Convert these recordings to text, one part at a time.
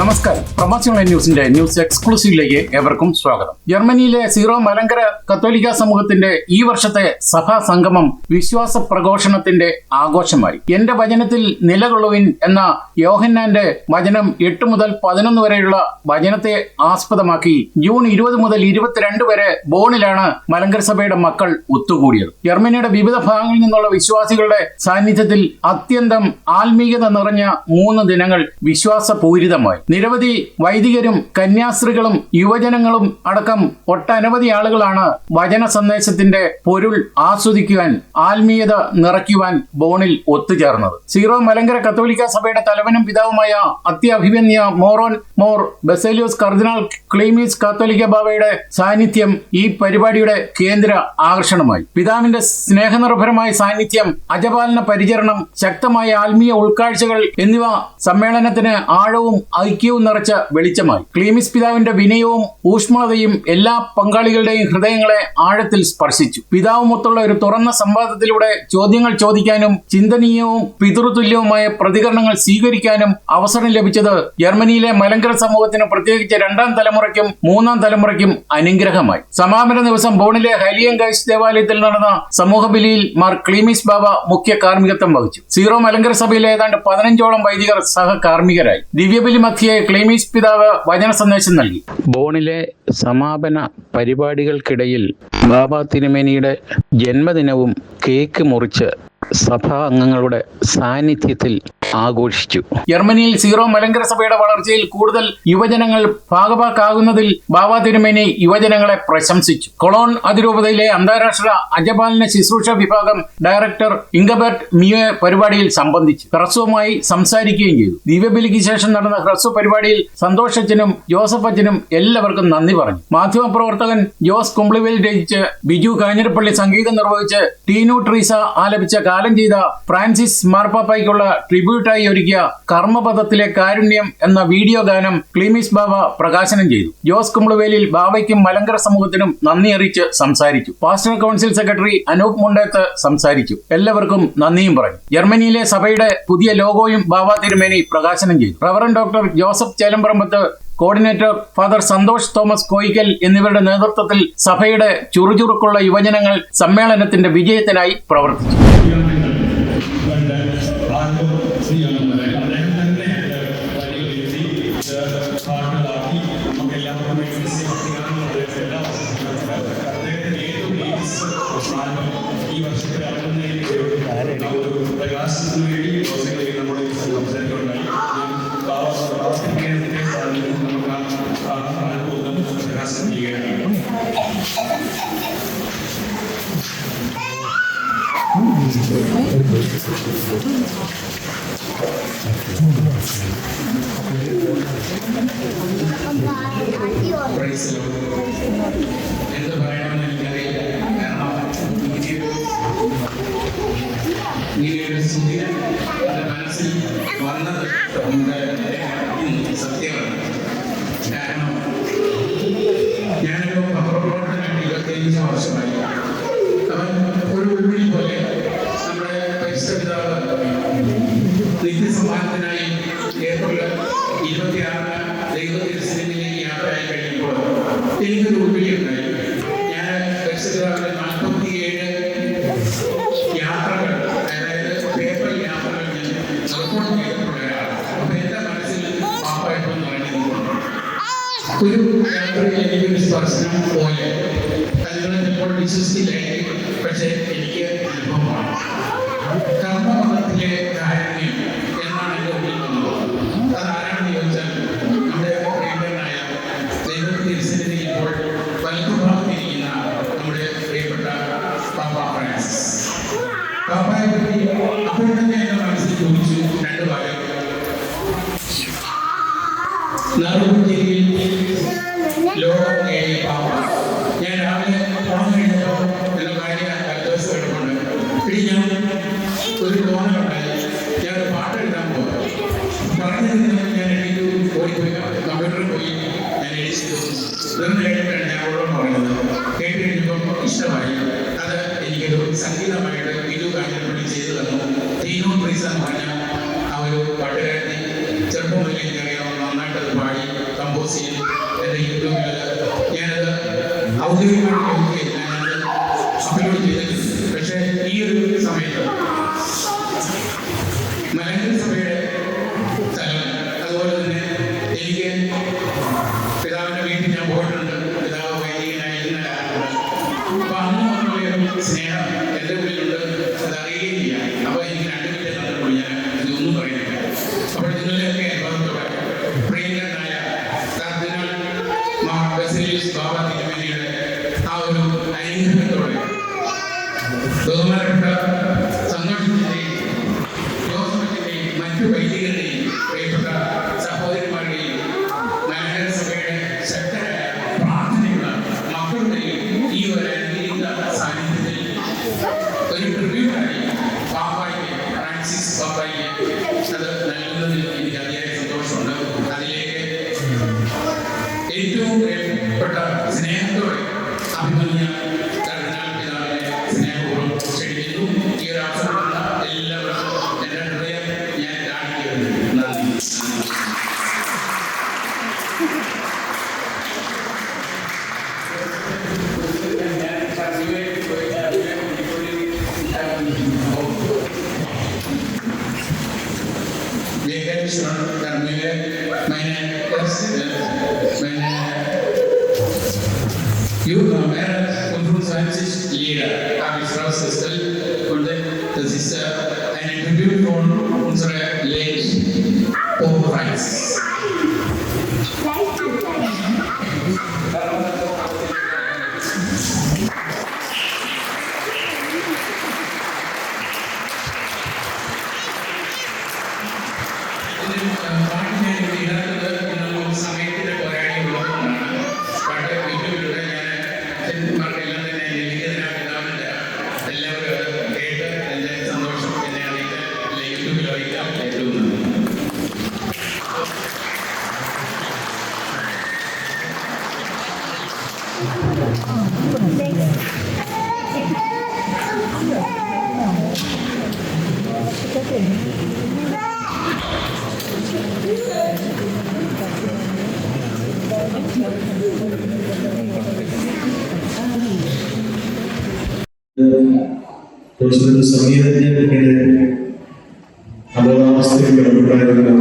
നമസ്കാരം. പ്രവാസികൾ ന്യൂസിന്റെ ന്യൂസ് എക്സ്ക്ലൂസീവിലേക്ക് ഏവർക്കും സ്വാഗതം. ജർമ്മനിയിലെ സീറോ മലങ്കര കത്തോലിക്ക സമൂഹത്തിന്റെ ഈ വർഷത്തെ സഭാ സംഗമം വിശ്വാസ പ്രഘോഷണത്തിന്റെ ആഘോഷമായി. എന്റെ വചനത്തിൽ നിലകൊള്ളുവിൻ എന്ന യോഹന്നാന്റെ വചനം എട്ട് മുതൽ പതിനൊന്ന് വരെയുള്ള വചനത്തെ ആസ്പദമാക്കി ജൂൺ ഇരുപത് മുതൽ ഇരുപത്തിരണ്ട് വരെ ബോണിലാണ് മലങ്കര സഭയുടെ മക്കൾ ഒത്തുകൂടിയത്. ജർമ്മനിയുടെ വിവിധ ഭാഗങ്ങളിൽ നിന്നുള്ള വിശ്വാസികളുടെ സാന്നിധ്യത്തിൽ അത്യന്തം ആത്മീയത നിറഞ്ഞ മൂന്ന് ദിനങ്ങൾ വിശ്വാസപൂരിതമായി. നിരവധി വൈദികരും കന്യാസ്ത്രീകളും യുവജനങ്ങളും അടക്കം ഒട്ടനവധി ആളുകളാണ് വചന സന്ദേശത്തിന്റെ പൊരുൾ ആസ്വദിക്കുവാൻ ആത്മീയത നിറയ്ക്കുവാൻ ബോണിൽ ഒത്തുചേർന്നത്. സീറോ മലങ്കര കത്തോലിക്ക സഭയുടെ തലവനും പിതാവുമായ അത്യഭിമന്യ മോറോൻ മോർ ബെസേലിയോസ് കർദിനാൾ ക്ലീമീസ് കത്തോലിക്ക ബാബയുടെ സാന്നിധ്യം ഈ പരിപാടിയുടെ കേന്ദ്ര ആകർഷണമായി. പിതാവിന്റെ സ്നേഹനിർഭരമായ സാന്നിധ്യം അജപാലന പരിചരണം ശക്തമായ ആത്മീയ ഉൾക്കാഴ്ചകൾ എന്നിവ സമ്മേളനത്തിന് ആഴവും ഐക്യവും നിറച്ച വെളിച്ചമായി. ക്ലീമിസ് പിതാവിന്റെ വിനയവും ഊഷ്മളതയും എല്ലാ പങ്കാളികളുടെയും ഹൃദയങ്ങളെ ആഴത്തിൽ സ്പർശിച്ചു. പിതാവുമൊത്തുള്ള ഒരു തുറന്ന സംവാദത്തിലൂടെ ചോദ്യങ്ങൾ ചോദിക്കാനും ചിന്തനീയവും പിതൃതുല്യവുമായ പ്രതികരണങ്ങൾ സ്വീകരിക്കാനും അവസരം ലഭിച്ചത് ജർമ്മനിയിലെ മലങ്കര സമൂഹത്തിന് പ്രത്യേകിച്ച് രണ്ടാം തലമുറയ്ക്കും മൂന്നാം തലമുറയ്ക്കും അനുഗ്രഹമായി. സമാപന ദിവസം ബോണിലെ ഹലിയൻ ഗൈസ് ദേവാലയത്തിൽ നടന്ന സമൂഹ ബലിയിൽ മാർ ക്ലീമിസ് ബാബ മുഖ്യ കാർമ്മികത്വം വഹിച്ചു. സീറോ മലങ്കര സഭയിലെ ഏതാണ്ട് പതിനഞ്ചോളം വൈദികർ സഹകാർമ്മികരായി ദിവ്യബലി മധ്യയെ ക്ലീമീസ് പിതാവ് വചന സന്ദേശം നൽകി. ബോണിലെ സമാപന പരിപാടികൾക്കിടയിൽ ബാബ തിരുമേനിയുടെ ജന്മദിനവും കേക്ക് മുറിച്ച് സഭാ അംഗങ്ങളുടെ സാന്നിധ്യത്തിൽ ആഘോഷിച്ചു. ജർമ്മനിയിൽ സീറോ മലങ്കര സഭയുടെ വളർച്ചയിൽ കൂടുതൽ യുവജനങ്ങൾ ഭാഗഭാക്കാകുന്നതിൽ ബാബ തിരുമേനി യുവജനങ്ങളെ പ്രശംസിച്ചു. കൊളോൺ അതിരൂപതയിലെ അന്താരാഷ്ട്ര അജപാലന ശുശ്രൂഷ വിഭാഗം ഡയറക്ടർ ഇംഗബർട്ട് മിയോ പരിപാടിയിൽ സംബന്ധിച്ചു. ഹ്രസ്വമായി സംസാരിക്കുകയും ചെയ്തു. ദിവ്യബലിക്ക് ശേഷം നടന്ന ഹ്രസ്വ പരിപാടിയിൽ സന്തോഷച്ചനും ജോസഫ് അച്ഛനും എല്ലാവർക്കും നന്ദി പറഞ്ഞു. മാധ്യമപ്രവർത്തകൻ ജോസ് കുംബ്ലിവേൽ രചിച്ച് ബിജു കാഞ്ഞിരപ്പള്ളി സംഗീതം നിർവഹിച്ച് ടീനു ട്രീസ ആലപിച്ച കാലം ചെയ്ത ഫ്രാൻസിസ് മാർപ്പാപ്പയ്ക്കുള്ള ട്രിബ്യൂട്ടായി ഒരുക്കിയ കർമ്മപഥത്തിലെ കാരുണ്യം എന്ന വീഡിയോ ഗാനം ക്ലീമിസ് ബാബ പ്രകാശനം ചെയ്തു. ജോസ് കുമ്പളവേലിൽ ബാബയ്ക്കും മലങ്കര സമൂഹത്തിനും നന്ദി അറിയിച്ച് സംസാരിച്ചു. Pastor council secretary Anoop Mundeth സംസാരിച്ചു. എല്ലാവർക്കും നന്ദിയും പറഞ്ഞു. ജർമ്മനിയിലെ സഭയുടെ പുതിയ ലോഗോയും ബാബ തിരുമേനി പ്രകാശനം ചെയ്തു. Reverend doctor Joseph Chelamparambath coordinator father Santhosh Thomas Koickal എന്നിവരുടെ നേതൃത്വത്തിൽ സഭയുടെ ചുറുചുറുക്കുള്ള യുവജനങ്ങൾ സമ്മേളനത്തിന്റെ വിജയത്തിനായി പ്രവർത്തിച്ചു. ഒരു പ്രകാശത്തിന് വേണ്ടി ദിവസങ്ങളിൽ നമ്മുടെ ഈ സംസാരിക്കുകയുണ്ടായി പ്രാർത്ഥിക്കുന്നതിന്റെ സാഹചര്യം നമുക്ക് ആ ആൽബം ഒന്ന് പ്രകാശനം ചെയ്യുകയാണ് പ്രൈസ് എന്ത് പറയണമെന്ന് വന്നത് നമ്മുടെ സത്യമാണ്. കാരണം ഞാനിപ്പോൾ പത്രപ്രവർത്തനം ഇരുപത്തിയഞ്ച് വർഷമായി. സ്പർശനം പോലെ നിങ്ങൾ ചിലപ്പോൾ വിശ്വസിച്ചില്ലായിരിക്കും. പക്ഷേ എനിക്ക് അനുഭവമാണ്. കർമ്മമതത്തിലെ കാരുണ്യം എന്നാണ് എന്റെ ഉള്ളിൽ വന്നത്. അത് ആരാണെന്ന് ചോദിച്ചാൽ നമ്മുടെ പ്രിയങ്കരനായ ദൈവത്തിരുസന്നിധി ഇപ്പോൾ വലതുഭാഗത്തിരിക്കുന്ന നമ്മുടെ പ്രിയപ്പെട്ട പാപ്പ ഫ്രാൻസിസ്. പാപ്പായെ പറ്റി അപ്പോൾ തന്നെ എന്റെ മനസ്സിൽ ചോദിച്ചു രണ്ട് വാരം ഇതൊന്നും കേട്ടിട്ടുണ്ട് അവളോട് പറഞ്ഞത് ഇഷ്ടമായി. അത് സംഗീതമായിട്ട് ഇരു കാഞ്ഞിരപ്പള്ളി ചെയ്തു തന്നു. തീനോ പ്രീസ എന്ന് പറഞ്ഞ ആ ഒരു പാട്ടുകാരനെ ചെറുപ്പം നന്നായിട്ട് പാടി കമ്പോസ് ചെയ്തു. എന്റെ യൂട്യൂബിൽ ഞാനത് ഔദ്യോഗികമായിട്ട് നോക്കിയില്ല ഞാനത് അപ്ലോഡ് ചെയ്തിട്ടുണ്ട് അന്ന് സ്നേഹം എന്റെ ഉള്ളിലുണ്ട് അത് അറിയുകയും ചെയ്യാം അപ്പൊ എനിക്ക് രണ്ട് മിനിറ്റ് തന്നപ്പോൾ ഞാൻ ഇതൊന്നും പറയുന്നില്ല. അപ്പോൾ നിങ്ങളുടെയൊക്കെ അനുഭവത്തോടെ श्रम करने मैंने इस मैंने Juden haben mehr und 25 Lehrer habe ich rausgestellt und das ist ein Tribut von unserer Lehrer Pope Francis. ജോസഫിന്റെ സംഗീതജ്ഞന്റെ അബോധാവസ്ഥയിൽ കിടപ്പുണ്ടായിരുന്ന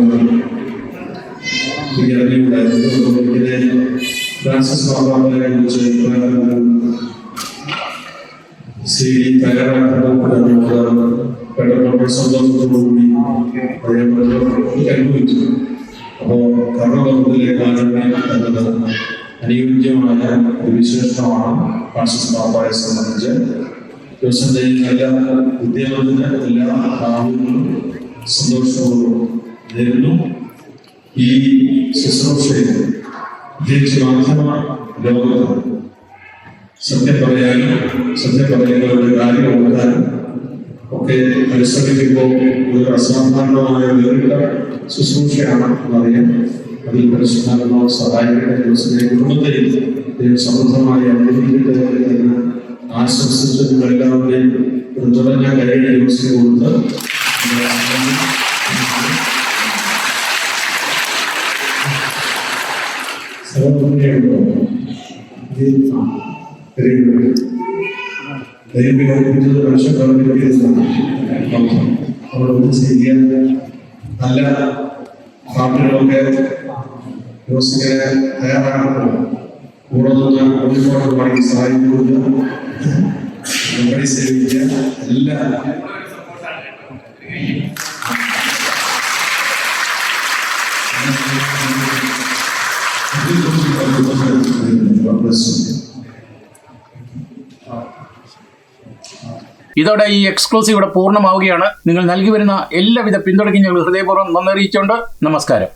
അറിവുണ്ടായിരുന്നു ഇങ്ങനെ ഫ്രാൻസിസ് പാപ്പാനെ കുറിച്ച് സി ഡി തയ്യാറാക്കുന്നത് സന്തോഷത്തോടുകൂടി അതേപോലെ അനുഭവിച്ചു. അപ്പോൾ കർമ്മബന്ധത്തിലെ കാരുണ്യം എന്നത് അനുയോജ്യമായ ഒരു വിശേഷണമാണ് ഫ്രാൻസിസ് മാപ്പായെ സംബന്ധിച്ച്. ദിവസത്തെ എല്ലാ ഉദ്യമത്തിന് എല്ലാ ഭാവങ്ങളും സന്തോഷപൂർവം നേരുന്നു. ഈ ശുശ്രൂഷയിൽ പ്രത്യേകിച്ച് മാധ്യമ ലോകത്ത്. സത്യം പറയാനും സത്യം പറയുന്നവരുടെ കാര്യം ഓർക്കാനും ഒക്കെ പരിശ്രമിക്കുമ്പോൾ ഒരു അസാധാരണമായ വേറിട്ട ശുശ്രൂഷയാണ് എന്നറിയാം അതിൽ പരിശുദ്ധാത്മാവ് സഹായിക്കട്ടെ ദിവസത്തെ കുടുംബത്തെയും ദൈവം സമൃദ്ധമായി അനുഗ്രഹിക്കട്ടെ എന്ന് ആശംസിച്ച് നിങ്ങളെല്ലാവരുടെയും ഒരു നിറഞ്ഞ കൈയുടെ ദിവസം കൊടുത്ത് സർവ്വതയുണ്ടോ ദൈവം ഓർപ്പിച്ചത് പ്രവർത്തിക്കുന്നതാണ് അവിടെ ചെയ്യാൻ നല്ല പാട്ടുകളൊക്കെ യോസിങ്ങനെ തയ്യാറാക്കുമ്പോൾ കൂടെ നിന്ന് ഒരുപാട് പാടി സഹായിക്കുക പരിസേവിക്കുക എല്ലാം ഇതോടെ ഈ എക്സ്ക്ലൂസീവ് ഇവിടെ പൂർണമാവുകയാണ്. നിങ്ങൾ നൽകി വരുന്ന എല്ലാവിധ പിന്തുണയ്ക്കും ഞങ്ങൾ ഹൃദയപൂർവം നന്ദി അറിയിച്ചുകൊണ്ട് നമസ്കാരം.